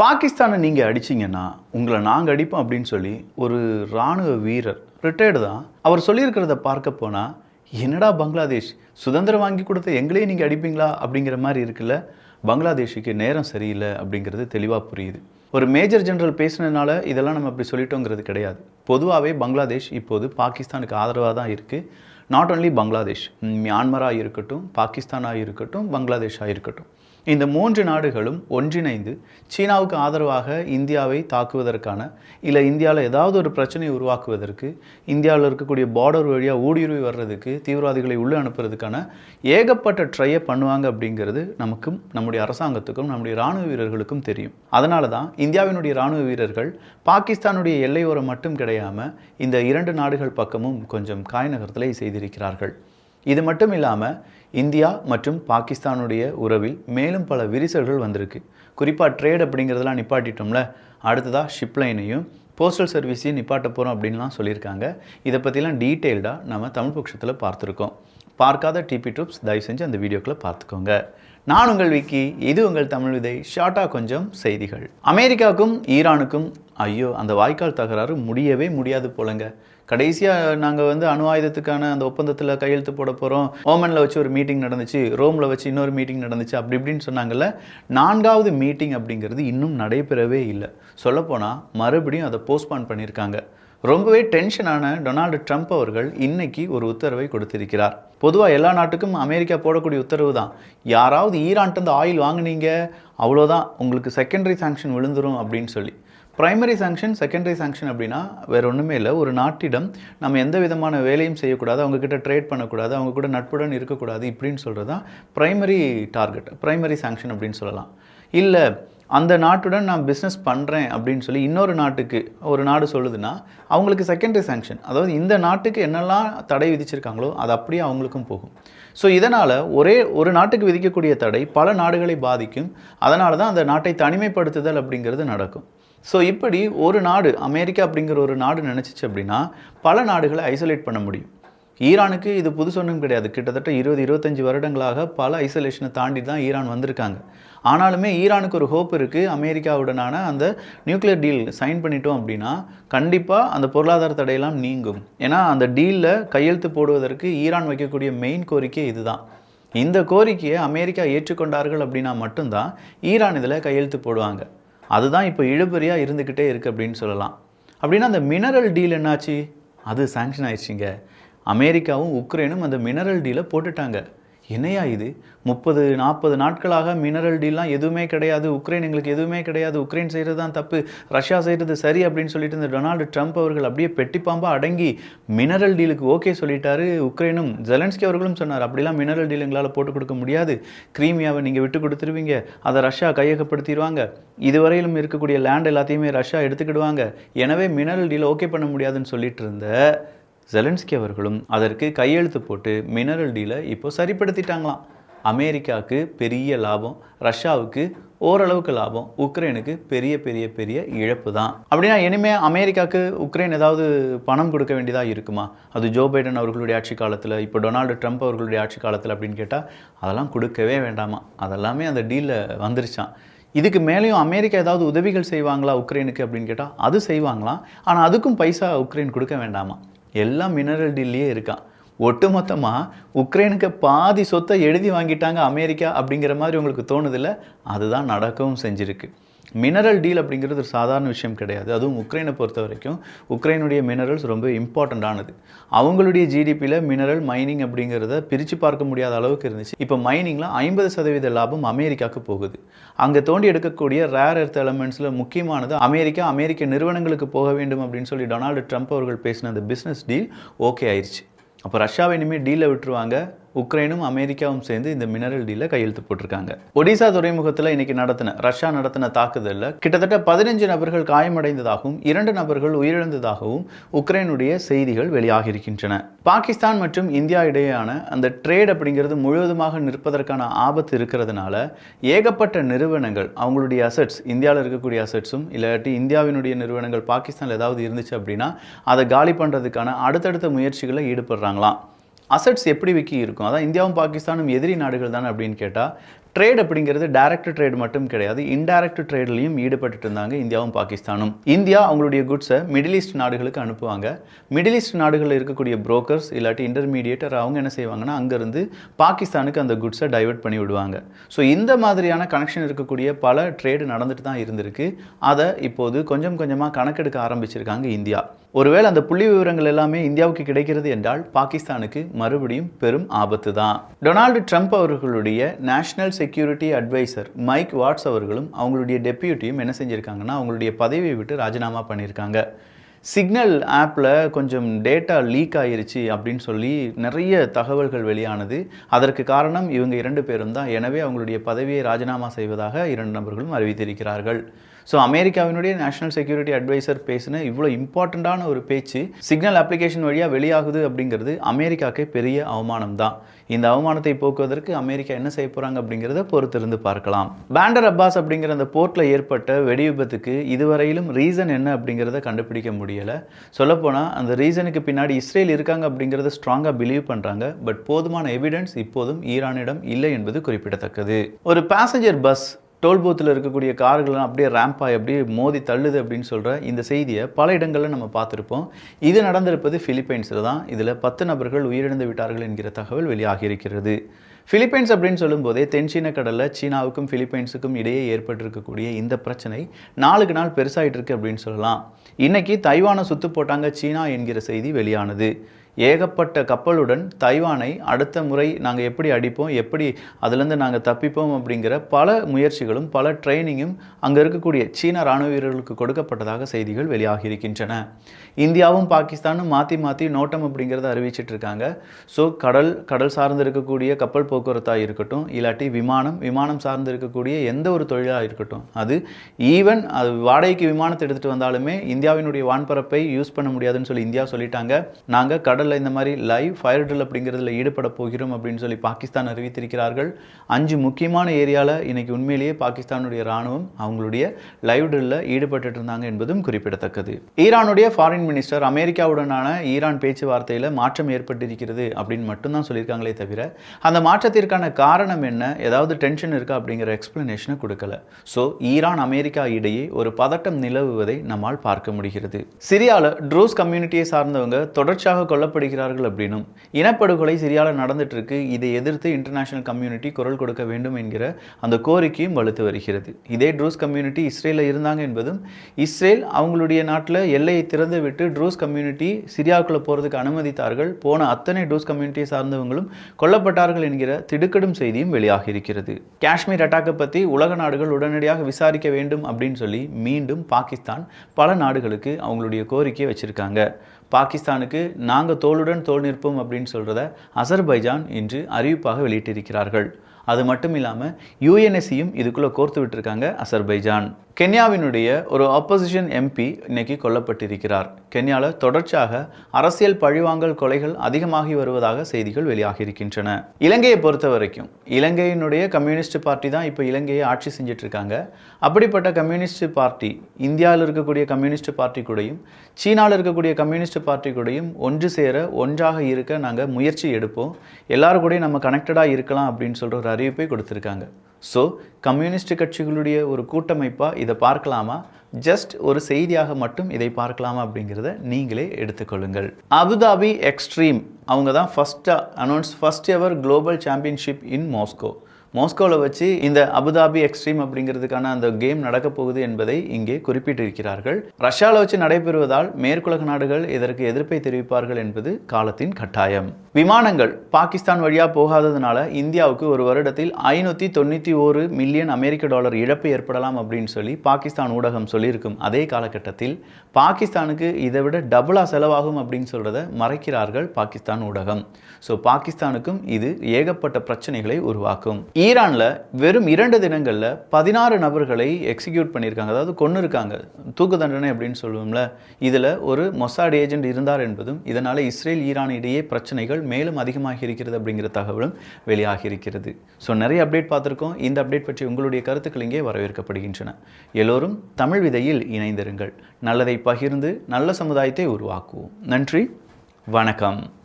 பாகிஸ்தானை நீங்கள் அடிச்சீங்கன்னா உங்களை நாங்கள் அடிப்போம் அப்படின்னு சொல்லி ஒரு இராணுவ வீரர் ரிட்டையர்டு தான் அவர் சொல்லியிருக்கிறத பார்க்க போனால் என்னடா பங்களாதேஷ் சுதந்திரம் வாங்கி கொடுத்த எங்களையே நீங்கள் அடிப்பீங்களா அப்படிங்கிற மாதிரி இருக்குல்ல? பங்களாதேஷுக்கு நேரம் சரியில்லை அப்படிங்கிறது தெளிவாக புரியுது. ஒரு மேஜர் ஜெனரல் பேசினதுனால இதெல்லாம் நம்ம அப்படி சொல்லிட்டோங்கிறது கிடையாது. பொதுவாகவே பங்களாதேஷ் இப்போது பாகிஸ்தானுக்கு ஆதரவாக தான் இருக்குது நாட் ஓன்லி பங்களாதேஷ் மியான்மராக இருக்கட்டும் பாகிஸ்தானாக இருக்கட்டும் பங்களாதேஷாக இருக்கட்டும். இந்த மூன்று நாடுகளும் ஒன்றிணைந்து சீனாவுக்கு ஆதரவாக இந்தியாவை தாக்குவதற்கான இல்லை இந்தியாவில் ஏதாவது ஒரு பிரச்சனையை உருவாக்குவதற்கு இந்தியாவில் இருக்கக்கூடிய பார்டர் வழியாக ஊடுருவி வர்றதுக்கு தீவிரவாதிகளை உள்ளே அனுப்புறதுக்கான ஏகப்பட்ட ட்ரையை பண்ணுவாங்க அப்படிங்கிறது நமக்கும் நம்முடைய அரசாங்கத்துக்கும் நம்முடைய இராணுவ வீரர்களுக்கும் தெரியும். அதனால தான் இந்தியாவினுடைய இராணுவ வீரர்கள் பாகிஸ்தானுடைய எல்லையோரம் மட்டும் கிடையாமல் இந்த இரண்டு நாடுகள் பக்கமும் கொஞ்சம் காய் செய்திருக்கிறார்கள். இது மட்டும் இல்லாமல் இந்தியா மற்றும் பாகிஸ்தானுடைய உறவில் மேலும் பல விரிசல்கள் வந்திருக்கு. குறிப்பாக ட்ரேட் அப்படிங்கிறதெல்லாம் நிப்பாட்டிட்டோம்ல. அடுத்ததாக ஷிப்லைனையும் போஸ்டல் சர்வீஸையும் நிப்பாட்ட போகிறோம் அப்படின்லாம் சொல்லியிருக்காங்க. இதை பற்றிலாம் டீட்டெயில்டாக நம்ம தமிழ் பட்சத்தில் பார்த்துருக்கோம். பார்க்காத டிபி ட்ரூப்ஸ் தயவு செஞ்சு அந்த வீடியோக்களை பார்த்துக்கோங்க. நான் உங்கள் விக்கி இது உங்கள் தமிழ் விதை ஷார்ட்டாக கொஞ்சம் செய்திகள். அமெரிக்காவுக்கும் ஈரானுக்கும் ஐயோ அந்த வாய்க்கால் தகராறு முடியவே முடியாது போலங்க. கடைசியாக நாங்கள் வந்து அணு ஆயுதத்துக்கான அந்த ஒப்பந்தத்தில் கையெழுத்து போட போகிறோம் ஓமனில் வச்சு ஒரு மீட்டிங் நடந்துச்சு. ரோமில் வச்சு இன்னொரு மீட்டிங் நடந்துச்சு. அப்படி இப்படின்னு சொன்னாங்கல்ல. நான்காவது மீட்டிங் அப்படிங்கிறது இன்னும் நடைபெறவே இல்லை. சொல்லப்போனால் மறுபடியும் அதை போஸ்ட்பான் பண்ணியிருக்காங்க ரொம்பவே டென்ஷனான டொனால்டு ட்ரம்ப் அவர்கள் இன்னைக்கு ஒரு உத்தரவை கொடுத்திருக்கிறார். பொதுவாக எல்லா நாட்டுக்கும் அமெரிக்கா போடக்கூடிய உத்தரவு தான். யாராவது ஈரான்ட்டு ஆயில் வாங்குனீங்க அவ்வளோதான் உங்களுக்கு செகண்டரி சாங்ஷன் விழுந்துரும் அப்படின்னு சொல்லி. ப்ரைமரி சாங்ஷன் செகண்டரி சாங்ஷன் அப்படின்னா வேறு ஒன்றுமே இல்லை. ஒரு நாட்டிடம் நம்ம எந்த விதமான வேலையும் செய்யக்கூடாது அவங்கக்கிட்ட ட்ரேட் பண்ணக்கூடாது அவங்க கூட நட்புடன் இருக்கக்கூடாது இப்படின்னு சொல்கிறது தான் ப்ரைமரி டார்கெட் ப்ரைமரி சாங்ஷன் அப்படின்னு சொல்லலாம். இல்லை அந்த நாட்டுடன் நான் பிஸ்னஸ் பண்ணுறேன் அப்படின்னு சொல்லி இன்னொரு நாட்டுக்கு ஒரு நாடு சொல்லுதுன்னா அவங்களுக்கு செகண்டரி சாங்ஷன் அதாவது இந்த நாட்டுக்கு என்னெல்லாம் தடை விதிச்சிருக்காங்களோ அது அப்படியே அவங்களுக்கும் போகும். ஸோ இதனால் ஒரே ஒரு நாட்டுக்கு விதிக்கக்கூடிய தடை பல நாடுகளை பாதிக்கும். அதனால தான் அந்த நாட்டை தனிமைப்படுத்துதல் அப்படிங்கிறது நடக்கும். ஸோ இப்படி ஒரு நாடு அமெரிக்கா அப்படிங்கிற ஒரு நாடு நினச்சிச்சு அப்படின்னா பல நாடுகளை ஐசோலேட் பண்ண முடியும். ஈரானுக்கு இது புதுசு ஒன்றும் கிடையாது. கிட்டத்தட்ட இருபது இருபத்தஞ்சி வருடங்களாக பல ஐசோலேஷனை தாண்டி தான் ஈரான் வந்திருக்காங்க. ஆனாலுமே ஈரானுக்கு ஒரு ஹோப் இருக்குது அமெரிக்காவுடனான அந்த நியூக்ளியர் டீல் சைன் பண்ணிட்டோம் அப்படின்னா கண்டிப்பாக அந்த பொருளாதார தடையெல்லாம் நீங்கும். ஏன்னா அந்த டீலில் கையெழுத்து போடுவதற்கு ஈரான் வைக்கக்கூடிய மெயின் கோரிக்கை இதுதான். இந்த கோரிக்கையை அமெரிக்கா ஏற்றுக்கொண்டார்கள் அப்படின்னா மட்டும்தான் ஈரான் இதில் கையெழுத்து போடுவாங்க. அதுதான் இப்போ இழுபறியாக இருந்துக்கிட்டே இருக்குது அப்படின்னு சொல்லலாம். அப்படின்னா அந்த மினரல் டீல் என்னாச்சு? அது சாங்ஷன் ஆயிடுச்சிங்க. அமெரிக்காவும் உக்ரைனும் அந்த மினரல் டீலை போட்டுட்டாங்க. என்னையா இது? முப்பது நாற்பது நாட்களாக மினரல் டீல்லாம் எதுவுமே கிடையாது. உக்ரைன் எங்களுக்கு எதுவுமே கிடையாது. உக்ரைன் செய்கிறது தான் தப்பு. ரஷ்யா செய்கிறது சரி அப்படின்னு சொல்லிட்டு இந்த டொனால்டு ட்ரம்ப் அவர்கள் அப்படியே பெட்டிப்பாம்பாக அடங்கி மினரல் டீலுக்கு ஓகே சொல்லிட்டாரு உக்ரைனும். ஜெலன்ஸ்கி அவர்களும் சொன்னார் அப்படிலாம் மினரல் டீல் எங்களால் போட்டு கொடுக்க முடியாது. கிரீமியாவை நீங்கள் விட்டு கொடுத்துருவீங்க. அதை ரஷ்யா கையகப்படுத்திடுவாங்க. இதுவரையிலும் இருக்கக்கூடிய லேண்ட் எல்லாத்தையுமே ரஷ்யா எடுத்துக்கிடுவாங்க. எனவே மினரல் டீலை ஓகே பண்ண முடியாதுன்னு சொல்லிட்டு இருந்த ஜெலன்ஸ்கி அவர்களும் அதற்கு கையெழுத்து போட்டு மினரல் டீலை இப்போ சரிப்படுத்திட்டாங்களாம். அமெரிக்காவுக்கு பெரிய லாபம் ரஷ்யாவுக்கு ஓரளவுக்கு லாபம் உக்ரைனுக்கு பெரிய பெரிய பெரிய இழப்பு தான். அப்படின்னா இனிமேல் அமெரிக்காவுக்கு உக்ரைன் ஏதாவது பணம் கொடுக்க வேண்டியதாக இருக்குமா? அது ஜோ பைடன் அவர்களுடைய ஆட்சி காலத்தில் இப்போ டொனால்டு ட்ரம்ப் அவர்களுடைய ஆட்சி காலத்தில் அப்படின்னு கேட்டால் அதெல்லாம் கொடுக்கவே வேண்டாமா? அதெல்லாமே அந்த டீலில் வந்துருச்சான் இதுக்கு மேலேயும் அமெரிக்கா ஏதாவது உதவிகள் செய்வாங்களா உக்ரைனுக்கு அப்படின்னு கேட்டால் அது செய்வாங்களாம். ஆனால் அதுக்கும் பைசா உக்ரைன் கொடுக்க வேண்டாமா? எல்லாம் மினரல் டீல்லையே இருக்கான். ஒட்டுமொத்தமாக உக்ரைனுக்கு பாதி சொத்தை எழுதி வாங்கிட்டாங்க அமெரிக்கா அப்படிங்கிற மாதிரி உங்களுக்கு தோணுதில்ல? அதுதான் நடக்கவும் செஞ்சுருக்கு. மினரல் டீல் அப்படிங்கிறது ஒரு சாதாரண விஷயம் கிடையாது. அதுவும் உக்ரைனை பொறுத்த வரைக்கும் உக்ரைனுடைய மினரல்ஸ் ரொம்ப இம்பார்ட்டண்ட்டானது அவங்களுடைய ஜிடிபியில் மினரல் மைனிங் அப்படிங்கிறத பிரித்து பார்க்க முடியாத அளவுக்கு இருந்துச்சு. இப்போ மைனிங்கில் ஐம்பது சதவீத லாபம் அமெரிக்காவுக்கு போகுது. அங்கே தோண்டி எடுக்கக்கூடிய ரேர் எர்த் எலமெண்ட்ஸில் முக்கியமானது அமெரிக்கா அமெரிக்க நிறுவனங்களுக்கு போக வேண்டும் அப்படின்னு சொல்லி டொனால்டு ட்ரம்ப் அவர்கள் பேசின அந்த பிஸ்னஸ் டீல் ஓகே ஆயிடுச்சு அப்போ ரஷ்யாவை இனிமேல் டீலில் விட்டுருவாங்க. உக்ரைனும் அமெரிக்காவும் சேர்ந்து இந்த மினரல் டீல கையெழுத்து போட்டிருக்காங்க. ஒடிசா துறைமுகத்தில் இன்னைக்கு நடத்தின ரஷ்யா நடத்தின தாக்குதலில் கிட்டத்தட்ட பதினஞ்சு நபர்கள் காயமடைந்ததாகவும் இரண்டு நபர்கள் உயிரிழந்ததாகவும் உக்ரைனுடைய செய்திகள் வெளியாகி இருக்கின்றன பாகிஸ்தான் மற்றும் இந்தியா இடையேயான அந்த ட்ரேட் அப்படிங்கிறது முழுவதுமாக நிற்பதற்கான ஆபத்து இருக்கிறதுனால ஏகப்பட்ட நிறுவனங்கள் அவங்களுடைய அசட்ஸ் இந்தியாவில் இருக்கக்கூடிய அசட்ஸும் இல்லாட்டி இந்தியாவினுடைய நிறுவனங்கள் பாகிஸ்தானில் ஏதாவது இருந்துச்சு அப்படின்னா அதை காலி பண்ணுறதுக்கான அடுத்தடுத்த முயற்சிகளை ஈடுபடுறாங்களாம். அசட்ஸ் எப்படி விக்கி இருக்கும் அதான் இந்தியாவும் பாகிஸ்தானும் எதிரி நாடுகள் தானே அப்படின்னு கேட்டால் ட்ரேட் அப்படிங்கிறது டைரக்ட் ட்ரேட் மட்டும் கிடையாது. இன்டைரக்ட் ட்ரேட்லையும் ஈடுபட்டு இருந்தாங்க இந்தியாவும் பாகிஸ்தானும். இந்தியா அவங்களுடைய குட்ஸை மிடில் ஈஸ்ட் நாடுகளுக்கு அனுப்புவாங்க. மிடில் ஈஸ்ட் நாடுகளில் இருக்கக்கூடிய புரோக்கர்ஸ் இல்லாட்டி இன்டர்மீடியேட்டர் அவங்க என்ன செய்வாங்கன்னா அங்கேருந்து பாகிஸ்தானுக்கு அந்த குட்ஸை டைவர்ட் பண்ணி விடுவாங்க. ஸோ இந்த மாதிரியான கனெக்ஷன் இருக்கக்கூடிய பல ட்ரேடு நடந்துட்டு தான் இருந்திருக்கு. அதை இப்போது கொஞ்சம் கொஞ்சமாக கணக்கெடுக்க ஆரம்பிச்சிருக்காங்க இந்தியா. ஒருவேளை அந்த புள்ளி விவரங்கள் எல்லாமே இந்தியாவுக்கு கிடைக்கிறது என்றால் பாகிஸ்தானுக்கு மறுபடியும் பெரும் ஆபத்து தான். டொனால்டு ட்ரம்ப் அவர்களுடைய national security adviser Mike Waltz அவர்களும் அவங்களுடைய டெப்யூட்டியும் என்ன செஞ்சுருக்காங்கன்னா அவங்களுடைய பதவியை விட்டு ராஜினாமா பண்ணியிருக்காங்க. சிக்னல் ஆப்பில் கொஞ்சம் டேட்டா லீக் ஆயிருச்சு அப்படின்னு சொல்லி நிறைய தகவல்கள் வெளியானது. அதற்கு காரணம் இவங்க இரண்டு பேரும் தான். எனவே அவங்களுடைய பதவியை ராஜினாமா செய்வதாக இரண்டு நபர்களும் அறிவித்திருக்கிறார்கள். ஸோ அமெரிக்காவினுடைய நேஷனல் செக்யூரிட்டி அட்வைசர் பேசின இவ்வளோ இம்பார்ட்டண்ட்டான ஒரு பேச்சு சிக்னல் அப்ளிகேஷன் வழியாக வெளியாகுது அப்படிங்கிறது அமெரிக்காக்கே பெரிய அவமானம் தான் இந்த அவமானத்தை போக்குவதற்கு அமெரிக்கா என்ன செய்ய போகிறாங்க அப்படிங்கிறத பொறுத்திருந்து பார்க்கலாம். பேண்டர் அப்பாஸ் அப்படிங்கிற அந்த போர்ட்டில் ஏற்பட்ட வெடி விபத்துக்கு இதுவரையிலும் ரீசன் என்ன அப்படிங்கிறத கண்டுபிடிக்க முடியலை. சொல்லப்போனால் அந்த ரீசனுக்கு பின்னாடி இஸ்ரேல் இருக்காங்க அப்படிங்கிறத ஸ்ட்ராங்காக பிலீவ் பண்ணுறாங்க பட் போதுமான எவிடன்ஸ் இப்போதும் ஈரானிடம் இல்லை என்பது குறிப்பிடத்தக்கது. ஒரு பேசஞ்சர் பஸ் டோல் பூத்தில் இருக்கக்கூடிய கார்கள்லாம் அப்படியே ரேம்ப் அப்படியே மோதி தள்ளுது அப்படின்னு சொல்கிற இந்த செய்தியை பல இடங்களில் நம்ம பார்த்துருப்போம். இது நடந்திருப்பது ஃபிலிப்பைன்ஸில் தான். இதில் பத்து நபர்கள் உயிரிழந்து விட்டார்கள் என்கிற தகவல் வெளியாகியிருக்கிறது. ஃபிலிப்பைன்ஸ் அப்படின்னு சொல்லும்போதே தென்சீன கடலில் சீனாவுக்கும் ஃபிலிப்பைன்ஸுக்கும் இடையே ஏற்பட்டிருக்கக்கூடிய இந்த பிரச்சனை நாளுக்கு நாள் பெருசாகிட்டு இருக்கு அப்படின்னு சொல்லலாம். இன்றைக்கி தைவானை சுத்து போட்டாங்க சீனா என்கிற செய்தி வெளியானது. ஏகப்பட்ட கப்பலுடன் தைவானை அடுத்த முறை நாங்கள் எப்படி அடிப்போம் எப்படி அதுலேருந்து நாங்கள் தப்பிப்போம் அப்படிங்கிற பல முயற்சிகளும் பல ட்ரைனிங்கும் அங்கே இருக்கக்கூடிய சீன ராணுவ வீரர்களுக்கு கொடுக்கப்பட்டதாக செய்திகள் வெளியாகி இருக்கின்றன இந்தியாவும் பாகிஸ்தானும் மாற்றி மாற்றி நோட்டம் அப்படிங்கிறத அறிவிச்சிட்டு இருக்காங்க ஸோ கடல் கடல் சார்ந்து இருக்கக்கூடிய கப்பல் போக்குவரத்தாக இருக்கட்டும் இல்லாட்டி விமானம் விமானம் சார்ந்து இருக்கக்கூடிய எந்த ஒரு தொழிலாக இருக்கட்டும் அது ஈவன் அது வாடகைக்கு விமானத்தை எடுத்துகிட்டு வந்தாலுமே இந்தியாவினுடைய வான்பரப்பை யூஸ் பண்ண முடியாதுன்னு சொல்லி இந்தியா சொல்லிட்டாங்க. நாங்கள் கடல் கடலில் இந்த மாதிரி லைவ் ஃபயர் ட்ரில் அப்படிங்கிறதுல ஈடுபட போகிறோம் அப்படின்னு சொல்லி பாகிஸ்தான் அறிவித்திருக்கிறார்கள். அஞ்சு முக்கியமான ஏரியாவில் இன்றைக்கி உண்மையிலேயே பாகிஸ்தானுடைய ராணுவம் அவங்களுடைய லைவ் ட்ரில்ல ஈடுபட்டு இருந்தாங்க என்பதும் குறிப்பிடத்தக்கது. ஈரானுடைய ஃபாரின் மினிஸ்டர் அமெரிக்காவுடனான ஈரான் பேச்சுவார்த்தையில் மாற்றம் ஏற்பட்டிருக்கிறது அப்படின்னு மட்டும்தான் சொல்லியிருக்காங்களே தவிர அந்த மாற்றத்திற்கான காரணம் என்ன? ஏதாவது டென்ஷன் இருக்கா அப்படிங்கிற எக்ஸ்பிளனேஷனை கொடுக்கல. ஸோ ஈரான் அமெரிக்கா இடையே ஒரு பதட்டம் நிலவுவதை நம்மால் பார்க்க முடிகிறது. சிரியாவில் ட்ரூஸ் கம்யூனிட்டியை சார்ந்தவங்க தொடர்ச்சியாக கொல்லப்படுகிறார்கள் அப்படின்னும். இனப்படுகொலை சிரியாவில் நடந்துட்டுருக்கு. இதை எதிர்த்து இன்டர்நேஷனல் கம்யூனிட்டி குரல் கொடுக்க வேண்டும் என்கிற அந்த கோரிக்கையும் வலுத்து வருகிறது. இதே ட்ரூஸ் கம்யூனிட்டி இஸ்ரேலில் இருந்தாங்க என்பதும் இஸ்ரேல் அவங்களுடைய நாட்டில் எல்லையை திறந்து விட்டு ட்ரூஸ் கம்யூனிட்டி சிரியாவுக்குள்ளே போகிறதுக்கு அனுமதித்தார்கள். போன அத்தனை ட்ரூஸ் கம்யூனிட்டியை சார்ந்தவங்களும் கொல்லப்பட்டார்கள் என்கிற திடுக்கிடும் செய்தியும் வெளியாகி இருக்கிறது காஷ்மீர் அட்டாக்கை பற்றி உலக நாடுகள் உடனடியாக விசாரிக்க வேண்டும் அப்படின்னு சொல்லி மீண்டும் பாகிஸ்தான் பல நாடுகளுக்கு அவங்களுடைய கோரிக்கையை வச்சிருக்காங்க. பாகிஸ்தானுக்கு நாங்கள் தோளுடன் தோல் நிற்போம் அப்படின்னு சொல்கிறத அசர்பைஜான் இன்று அறிவிப்பாக வெளியிட்டிருக்கிறார்கள். அது மட்டும் இல்லாமல் யுஎன்எஸ்சியும் இதுக்குள்ளே கோர்த்து விட்டுருக்காங்க அசர்பைஜான். கென்யாவினுடைய ஒரு ஆப்போசிஷன் எம்பி இன்னைக்கு கொல்லப்பட்டிருக்கிறார். கென்யாவில் தொடர்ச்சியாக அரசியல் பழிவாங்கல் கொலைகள் அதிகமாகி வருவதாக செய்திகள் வெளியாகி இருக்கின்றன இலங்கையை பொறுத்த வரைக்கும் இலங்கையினுடைய கம்யூனிஸ்ட் பார்ட்டி தான் இப்போ இலங்கையை ஆட்சி செஞ்சுட்டு இருக்காங்க அப்படிப்பட்ட கம்யூனிஸ்ட் பார்ட்டி இந்தியாவில் இருக்கக்கூடிய கம்யூனிஸ்ட் பார்ட்டி கூடயும் சீனாவில் இருக்கக்கூடிய கம்யூனிஸ்ட் பார்ட்டி கூடயும் ஒன்று சேர ஒன்றாக இருக்க நாங்கள் முயற்சி எடுப்போம். எல்லாரும் கூடயும் நம்ம கனெக்டடாக இருக்கலாம் அப்படின்னு சொல்கிற அறிவிப்பை கொடுத்துருக்காங்க. ஸோ கம்யூனிஸ்ட் கட்சிகளுடைய ஒரு கூட்டமைப்பாக இதை பார்க்கலாமா? ஜஸ்ட் ஒரு செய்தியாக மட்டும் இதை பார்க்கலாமா அப்படிங்கிறத நீங்களே எடுத்துக்கொள்ளுங்கள். அபுதாபி எக்ஸ்ட்ரீம் அவங்க தான் ஃபஸ்ட்டாக announce first ever global championship in Moscow மாஸ்கோவில் வச்சு இந்த அபுதாபி எக்ஸ்ட்ரீம் அப்படிங்கிறதுக்கான அந்த கேம் நடக்க போகுது என்பதை இங்கே குறிப்பிட்டிருக்கிறார்கள். ரஷ்யாவில் வச்சு நடைபெறுவதால் மேற்குலக நாடுகள் இதற்கு எதிர்ப்பை தெரிவிப்பார்கள் என்பது காலத்தின் கட்டாயம். விமானங்கள் பாகிஸ்தான் வழியாக போகாததுனால இந்தியாவுக்கு ஒரு வருடத்தில் ஐநூற்றி தொண்ணூற்றி ஒரு மில்லியன் அமெரிக்க டாலர் இழப்பு ஏற்படலாம் அப்படின்னு சொல்லி பாகிஸ்தான் ஊடகம் சொல்லியிருக்கும் அதே காலகட்டத்தில் பாகிஸ்தானுக்கு இதை விட டபுளாக செலவாகும் அப்படின்னு சொல்கிறத மறைக்கிறார்கள் பாகிஸ்தான் ஊடகம். ஸோ பாகிஸ்தானுக்கும் இது ஏகப்பட்ட பிரச்சனைகளை உருவாக்கும். ஈரானில் வெறும் இரண்டு தினங்களில் பதினாறு நபர்களை எக்ஸிக்யூட் பண்ணியிருக்காங்க. அதாவது கொண்டு இருக்காங்க தூக்கு தண்டனை அப்படின்னு சொல்லுவோம்ல. இதில் ஒரு மொசாட் ஏஜென்ட் இருந்தார் என்பதும் இதனால் இஸ்ரேல் ஈரான் இடையே பிரச்சனைகள் மேலும் அதிகமாகி இருக்கிறது அப்படிங்கிற தகவலும் வெளியாகி இருக்கிறது. ஸோ நிறைய அப்டேட் பார்த்துருக்கோம். இந்த அப்டேட் பற்றி உங்களுடைய கருத்துக்கள் இங்கே வரவேற்கப்படுகின்றன. எல்லோரும் தமிழ் விதையில் இணைந்திருங்கள். நல்லதை பகிர்ந்து நல்ல சமுதாயத்தை உருவாக்குவோம். நன்றி. வணக்கம்.